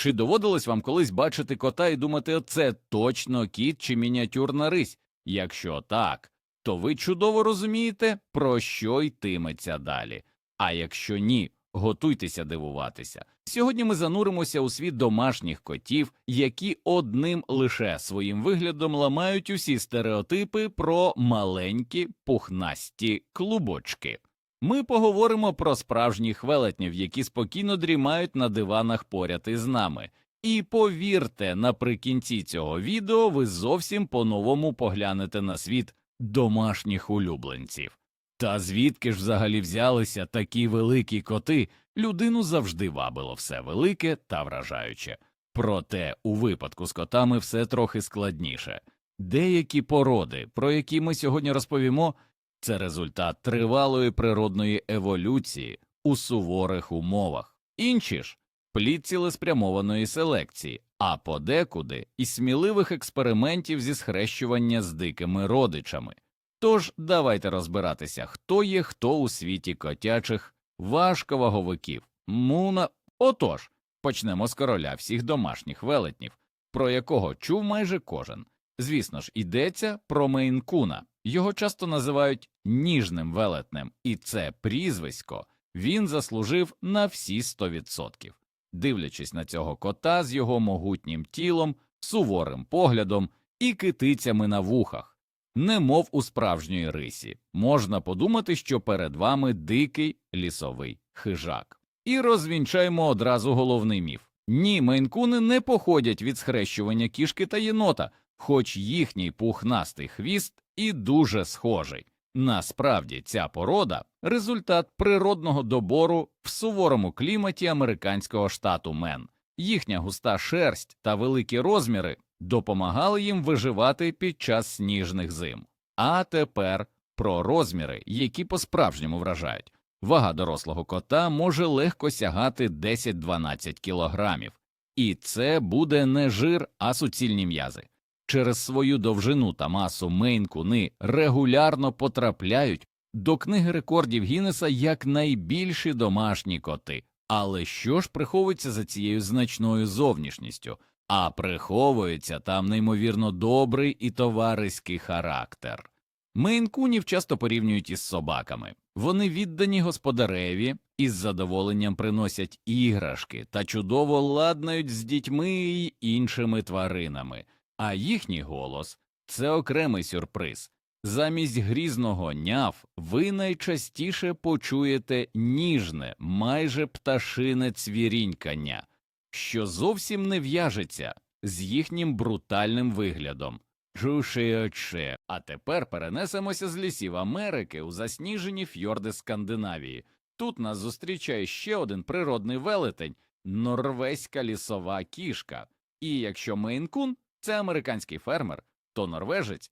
Чи доводилось вам колись бачити кота і думати, оце точно кіт чи мініатюрна рись? Якщо так, то ви чудово розумієте, про що йтиметься далі. А якщо ні, готуйтеся дивуватися. Сьогодні ми зануримося у світ домашніх котів, які одним лише своїм виглядом ламають усі стереотипи про маленькі пухнасті клубочки. Ми поговоримо про справжніх велетнів, які спокійно дрімають на диванах поряд із нами. І повірте, наприкінці цього відео ви зовсім по-новому поглянете на світ домашніх улюбленців. Та звідки ж взагалі взялися такі великі коти, людину завжди вабило все велике та вражаюче. Проте у випадку з котами все трохи складніше. Деякі породи, про які ми сьогодні розповімо, це результат тривалої природної еволюції у суворих умовах, інші ж плід цілеспрямованої селекції, а подекуди і сміливих експериментів зі схрещування з дикими родичами. Тож давайте розбиратися, хто є хто у світі котячих важковаговиків. Муна. Отож, почнемо з короля всіх домашніх велетнів, про якого чув майже кожен. Звісно ж, йдеться про Мейнкуна. Його часто називають ніжним велетнем, і це прізвисько він заслужив на всі 100%. Дивлячись на цього кота з його могутнім тілом, суворим поглядом і китицями на вухах, немов у справжньої рисі, можна подумати, що перед вами дикий лісовий хижак. І розвінчаємо одразу головний міф. Ні, мейнкуни не походять від схрещування кішки та єнота, хоч їхній пухнастий хвіст і дуже схожий. Насправді ця порода результат природного добору в суворому кліматі американського штату Мен. Їхня густа шерсть та великі розміри допомагали їм виживати під час сніжних зим. А тепер про розміри, які по-справжньому вражають. Вага дорослого кота може легко сягати 10-12 кілограмів, і це буде не жир, а суцільні м'язи. Через свою довжину та масу мейн-куни регулярно потрапляють до книги рекордів Гіннеса як найбільші домашні коти. Але що ж приховується за цією значною зовнішністю? А приховується там неймовірно добрий і товариський характер. Мейнкунів часто порівнюють із собаками. Вони віддані господареві і з задоволенням приносять іграшки та чудово ладнають з дітьми й іншими тваринами, а їхній голос це окремий сюрприз. Замість грізного няв ви найчастіше почуєте ніжне, майже пташине цвірінькання, що зовсім не в'яжеться з їхнім брутальним виглядом. Чушеюче. А тепер перенесемося з лісів Америки у засніжені фьорди Скандинавії. Тут нас зустрічає ще один природний велетень норвезька лісова кішка. І якщо Мейнкун це американський фермер, то норвежець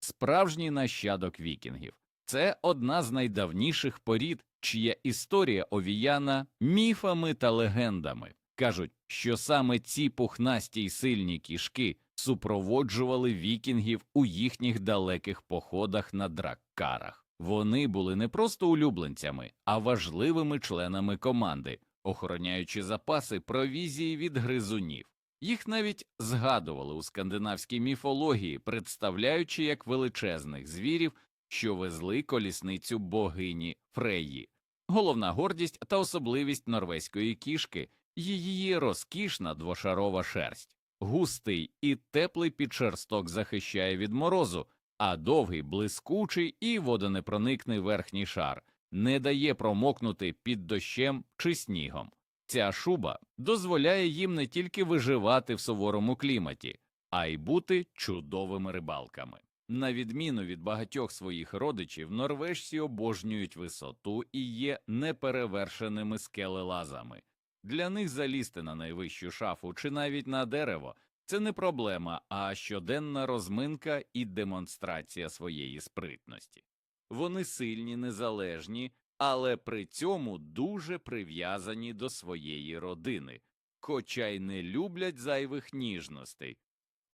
справжній нащадок вікінгів. Це одна з найдавніших порід, чия історія овіяна міфами та легендами. Кажуть, що саме ці пухнасті й сильні кішки супроводжували вікінгів у їхніх далеких походах на драккарах. Вони були не просто улюбленцями, а важливими членами команди, охороняючи запаси провізії від гризунів. Їх навіть згадували у скандинавській міфології, представляючи як величезних звірів, що везли колісницю богині Фреї. Головна гордість та особливість норвезької кішки її розкішна двошарова шерсть. Густий і теплий підшерсток захищає від морозу, а довгий, блискучий і водонепроникний верхній шар не дає промокнути під дощем чи снігом. Ця шуба дозволяє їм не тільки виживати в суворому кліматі, а й бути чудовими рибалками. На відміну від багатьох своїх родичів, норвежці обожнюють висоту і є неперевершеними скелелазами. Для них залізти на найвищу шафу чи навіть на дерево це не проблема, а щоденна розминка і демонстрація своєї спритності. Вони сильні, незалежні, але при цьому дуже прив'язані до своєї родини, хоча й не люблять зайвих ніжностей.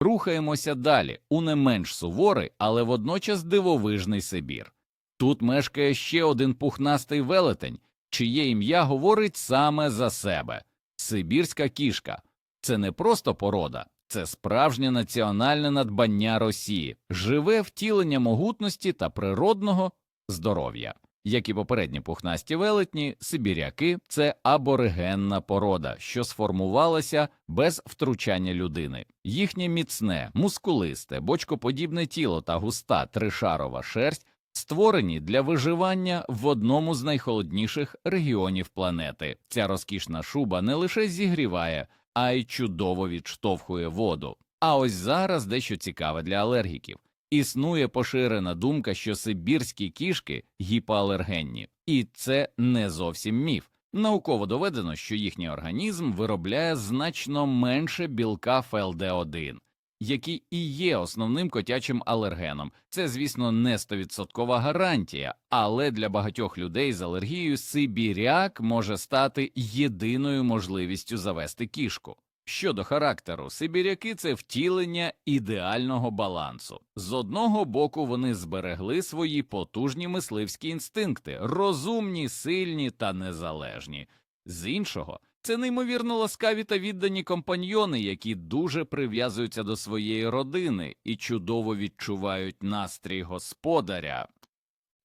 Рухаємося далі у не менш суворий, але водночас дивовижний Сибір. Тут мешкає ще один пухнастий велетень, чиє ім'я говорить саме за себе Сибірська кішка. Це не просто порода, це справжнє національне надбання Росії, живе втілення могутності та природного здоров'я. Як і попередні пухнасті велетні, сибіряки це аборигенна порода, що сформувалася без втручання людини. Їхнє міцне, мускулисте, бочкоподібне тіло та густа тришарова шерсть створені для виживання в одному з найхолодніших регіонів планети. Ця розкішна шуба не лише зігріває, а й чудово відштовхує воду. А ось зараз дещо цікаве для алергіків. Існує поширена думка, що сибірські кішки гіпоалергенні, і це не зовсім міф. Науково доведено, що їхній організм виробляє значно менше білка ФЛД1, який і є основним котячим алергеном. Це, звісно, не 100% гарантія, але для багатьох людей з алергією сибіряк може стати єдиною можливістю завести кішку. Щодо характеру, сибіряки це втілення ідеального балансу. З одного боку вони зберегли свої потужні мисливські інстинкти, розумні, сильні та незалежні. З іншого, це неймовірно ласкаві та віддані компаньйони, які дуже прив'язуються до своєї родини і чудово відчувають настрій господаря.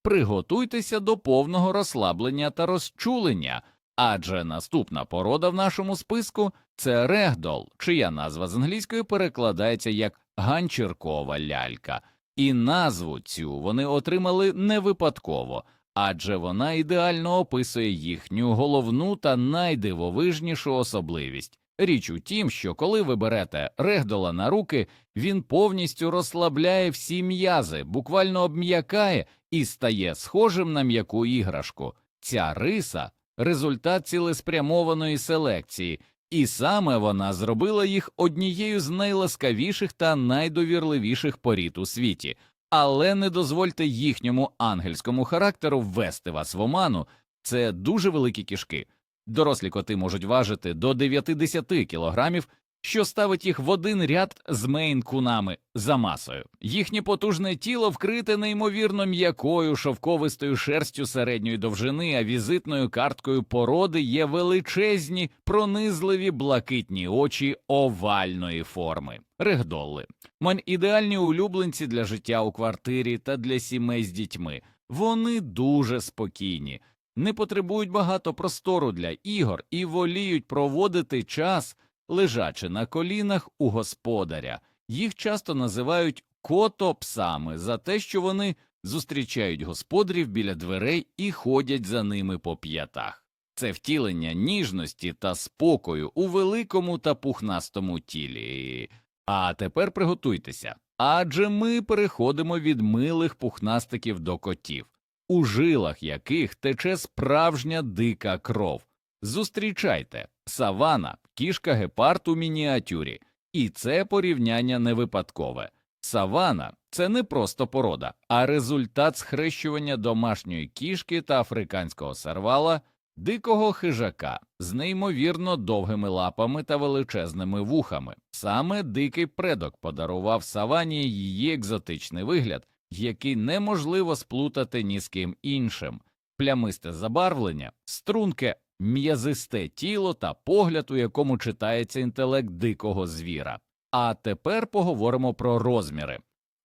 Приготуйтеся до повного розслаблення та розчулення, адже наступна порода в нашому списку це регдол, чия назва з англійської перекладається як ганчіркова лялька, і назву цю вони отримали не випадково, адже вона ідеально описує їхню головну та найдивовижнішу особливість. Річ у тім, що коли ви берете регдола на руки, він повністю розслабляє всі м'язи, буквально обм'якає і стає схожим на м'яку іграшку. Ця риса результат цілеспрямованої селекції, і саме вона зробила їх однією з найласкавіших та найдовірливіших порід у світі. Але не дозвольте їхньому ангельському характеру ввести вас в оману. Це дуже великі кішки. Дорослі коти можуть важити до 90 кілограмів, що ставить їх в один ряд з мейн-кунами за масою. Їхнє потужне тіло вкрите неймовірно м'якою шовковистою шерстю середньої довжини, а візитною карткою породи є величезні, пронизливі блакитні очі овальної форми. Регдолли. Мань ідеальні улюбленці для життя у квартирі та для сімей з дітьми. Вони дуже спокійні, не потребують багато простору для ігор і воліють проводити час лежачи на колінах у господаря. Їх часто називають кото-псами за те, що вони зустрічають господарів біля дверей і ходять за ними по п'ятах. Це втілення ніжності та спокою у великому та пухнастому тілі. А тепер приготуйтеся, адже ми переходимо від милих пухнастиків до котів, у жилах яких тече справжня дика кров. Зустрічайте савана, кішка гепард у мініатюрі, і це порівняння не випадкове. Савана це не просто порода, а результат схрещування домашньої кішки та африканського сервала, дикого хижака з неймовірно довгими лапами та величезними вухами. Саме дикий предок подарував савані її екзотичний вигляд, який неможливо сплутати ні з ким іншим. Плямисте забарвлення, струнке м'язисте тіло та погляд, у якому читається інтелект дикого звіра. А тепер поговоримо про розміри.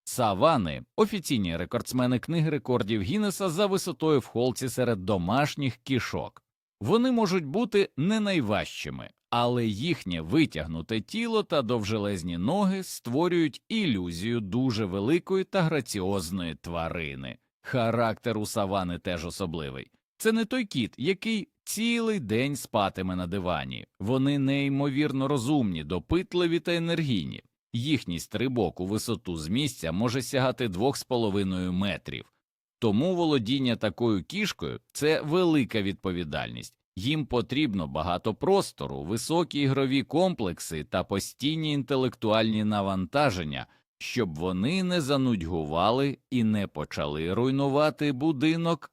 Савани офіційні рекордсмени книги рекордів Гіннеса за висотою в холці серед домашніх кішок. Вони можуть бути не найважчими, але їхнє витягнуте тіло та довжелезні ноги створюють ілюзію дуже великої та граціозної тварини. Характер у савани теж особливий. Це не той кіт, який цілий день спатиме на дивані. Вони неймовірно розумні, допитливі та енергійні. Їхній стрибок у висоту з місця може сягати 2,5 метрів. Тому володіння такою кішкою це велика відповідальність. Їм потрібно багато простору, високі ігрові комплекси та постійні інтелектуальні навантаження, щоб вони не занудьгували і не почали руйнувати будинок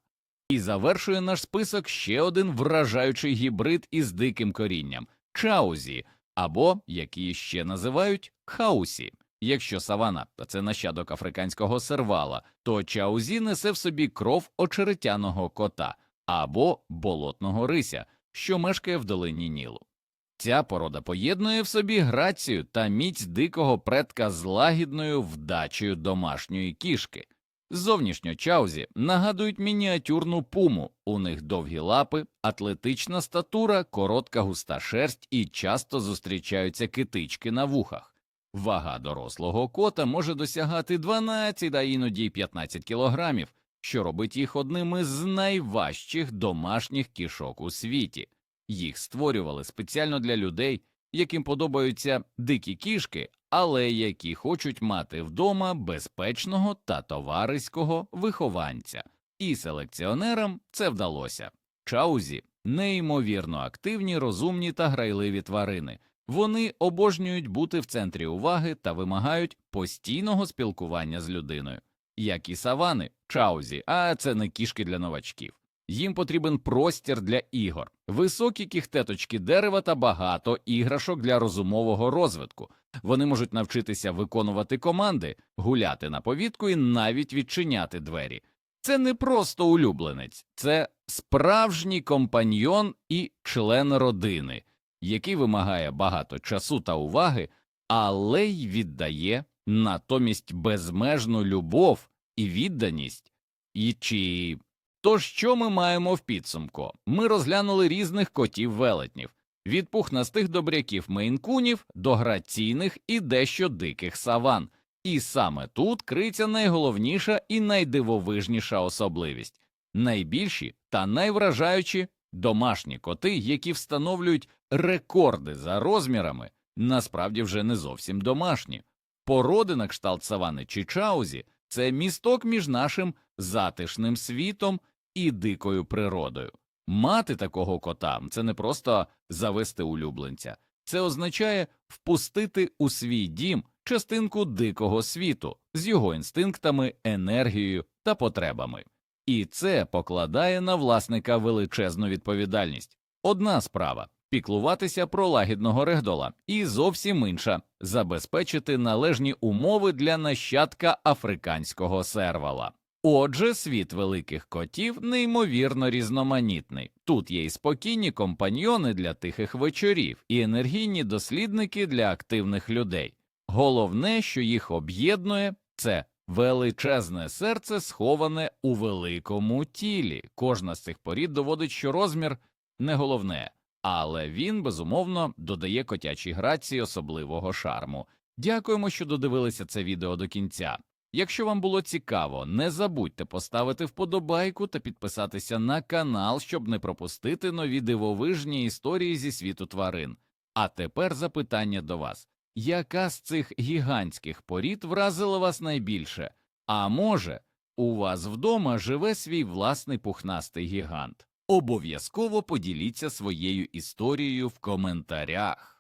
і завершує наш список ще один вражаючий гібрид із диким корінням чаузі, або які ще називають хаусі. Якщо савана це нащадок африканського сервала, то чаузі несе в собі кров очеретяного кота або болотного рися, що мешкає в долині Нілу. Ця порода поєднує в собі грацію та міць дикого предка з лагідною вдачею домашньої кішки. Зовнішньо чаузі нагадують мініатюрну пуму, у них довгі лапи, атлетична статура, коротка густа шерсть і часто зустрічаються китички на вухах. Вага дорослого кота може досягати 12, а іноді й 15 кілограмів, що робить їх одним із найважчих домашніх кішок у світі. Їх створювали спеціально для людей, яким подобаються дикі кішки, але які хочуть мати вдома безпечного та товариського вихованця. І селекціонерам це вдалося. Чаузі неймовірно активні, розумні та грайливі тварини. Вони обожнюють бути в центрі уваги та вимагають постійного спілкування з людиною, як і савани, чаузі, а це не кішки для новачків. Їм потрібен простір для ігор, високі кіхтеточки дерева та багато іграшок для розумового розвитку. Вони можуть навчитися виконувати команди, гуляти на повітку і навіть відчиняти двері. Це не просто улюбленець, це справжній компаньйон і член родини, який вимагає багато часу та уваги, але й віддає натомість безмежну любов і відданість. І чи Тож, що ми маємо в підсумку? Ми розглянули різних котів велетнів від пухнастих добряків мейнкунів до граційних і дещо диких саван. І саме тут криться найголовніша і найдивовижніша особливість найбільші та найвражаючі домашні коти, які встановлюють рекорди за розмірами, насправді вже не зовсім домашні. Породи на кшталт савани чи чаузі це місток між нашим затишним світом і дикою природою. Мати такого кота це не просто завести улюбленця, це означає впустити у свій дім частинку дикого світу з його інстинктами, енергією та потребами. І це покладає на власника величезну відповідальність. Одна справа піклуватися про лагідного регдола, і зовсім інша забезпечити належні умови для нащадка африканського сервала. Отже, світ великих котів неймовірно різноманітний. Тут є й спокійні компаньйони для тихих вечорів, і енергійні дослідники для активних людей. Головне, що їх об'єднує, це величезне серце, сховане у великому тілі. Кожна з цих порід доводить, що розмір не головне, але він безумовно додає котячій грації особливого шарму. Дякуємо, що додивилися це відео до кінця. Якщо вам було цікаво, не забудьте поставити вподобайку та підписатися на канал, щоб не пропустити нові дивовижні історії зі світу тварин. А тепер запитання до вас: яка з цих гігантських порід вразила вас найбільше? А може, у вас вдома живе свій власний пухнастий гігант? Обов'язково поділіться своєю історією в коментарях.